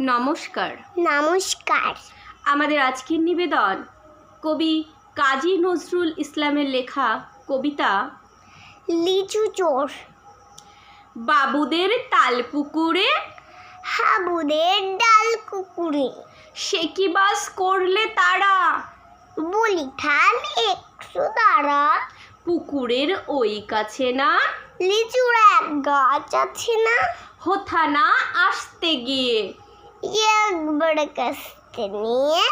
নমস্কার। নমস্কার। আমাদের আজকের নিবেদন কবি কাজী নজরুল ইসলামের লেখা কবিতা লিচু চোর। বাবুদের তালপুকুরে হাবুদের ডাল কুকুরে সে কি বাস করলে তারা? বলি ঠান একশো তারা। পুকুরের ওই কাছে না? লিচুর এক গাছ আছে না? হোথা না আসতে গিয়ে। একবার কাস্তে নিয়ে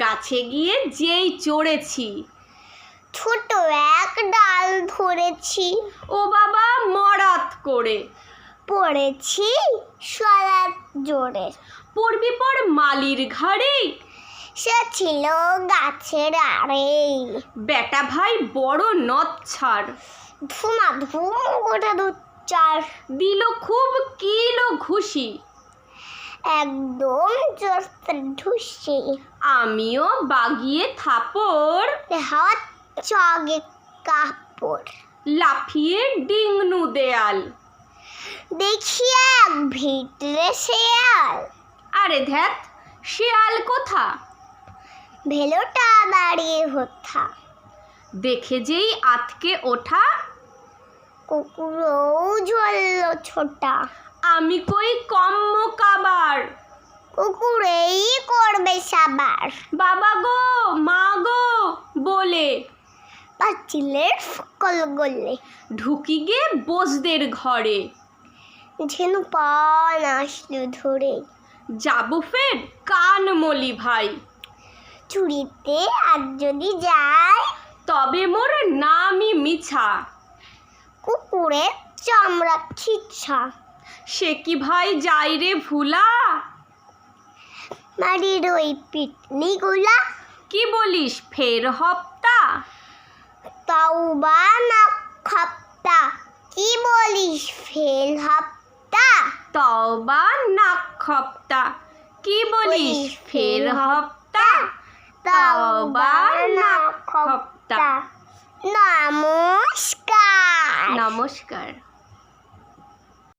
গাছে গিয়ে যেই চড়েছি। ছোট এক ডাল ধরেছি। ও বাবা মরাত করে। পড়েছি সলাপ জোরে। পড়বি পর মালির ঘাড়ে। সে ছিল গাছের আড়ে। বেটা ভাই বড় নচ্ছার। ধুমা ধুম গোটা দুচার। দিল খুব কিলো ঘুষি একদম ঢুসি। আমিও বাগিয়ে থাপড়। হাত চগে কাপড়। লাফিয়ে ডিংনু দেয়াল। দেখি এক ভিতরে শেয়াল। আরে ধ্যাত শেয়াল কোথা? ভেলোটা দাঁড়িয়ে হোথা দেখে যেই আতকে ওঠা কুকুরও জ্বলল ছোটা। আমি কই কম্ম কাবার কুকুরেই করবে সাবার। বাবা গো মা গো বলে। পাঁচিলের ফকল গলে। ঢুকি গে বোসদের ঘরে। ঝেনু পান আসলো ধরে। যাব ফের কান মলি ভাই। চুরিতে আর যদি যায়? তবে মোর নামই মিছা। কুকুরের চামড়া খিচ্ছা সে কি ভাই যাই রে ভুলা? বাড়ির ওই পিটনিগুলা। কি বলিস ফের হপ্তা? তাও বা না খাপ্তা? কি বলিস ফেল হাপ্তা? তবা নাক খপ্তা? কি বলিস ফের হপ্তা? তবা নাক খপ্তা। নমস্কার নমস্কার।